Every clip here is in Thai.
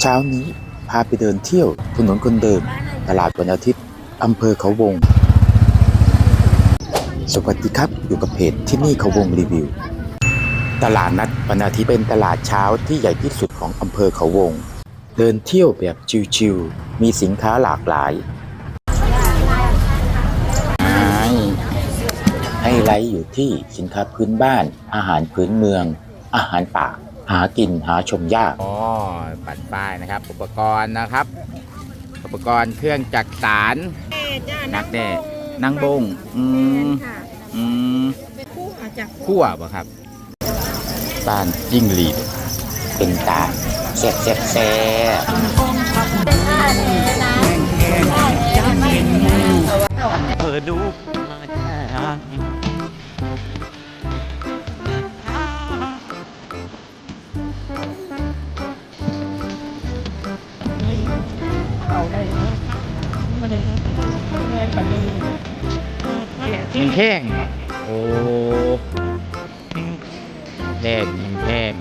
เช้านี้พาไปเดินเที่ยวถนนคนเดินตลาดวันอาทิตย์อำเภอเขาวง สวัสดีครับอยู่กับเพจที่นี่เขาวงรีวิว ตลาดนัดวันอาทิตย์เป็นตลาดเช้าที่ใหญ่ที่สุดของอำเภอเขาวง เดินเที่ยวแบบชิวๆมีสินค้าหลากหลายไฮไลท์อยู่ที่สินค้าพื้นบ้าน อาหารพื้นเมือง อาหารป่า หากินหาชมยากอ๋อปัดป้ายนะครับ อุปกรณ์นะครับ อุปกรณ์เครื่องจักสารนักแด้นางบงอืมค่ะอืมคู่อาจจะคั่วป่ะครับบ้านยิ่งหลีดเป็นตาแซ่บแซ่บแซ่บเธอดู มาทางยิงแข้งโอ้แดงแข้ง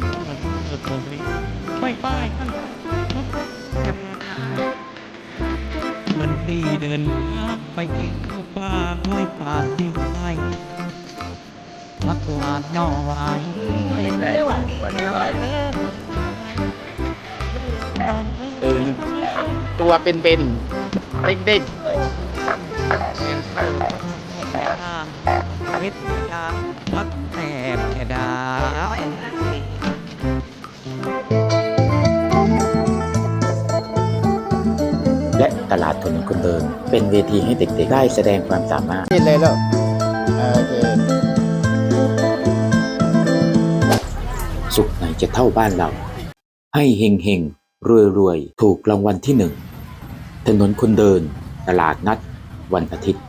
ไม่ไปมันดีเดินไปกินข้าวปลาไม่ปลาที่ไร่พักวาดย่อไว้เออตัวเป็นเป็น เด้งเด้งวิทยาพักแทบจะดาและตลาดถนนคนเดิน เป็นเวทีให้เด็กๆ ได้แสดงความสามารถกินเลยแล้วโอเคสุขไหนจะเท่าบ้านเรา ให้เฮงเฮงรวยรวยๆถูกรางวัลที่หนึ่ง ถนนคนเดิน ตลาดนัด วันอาทิตย์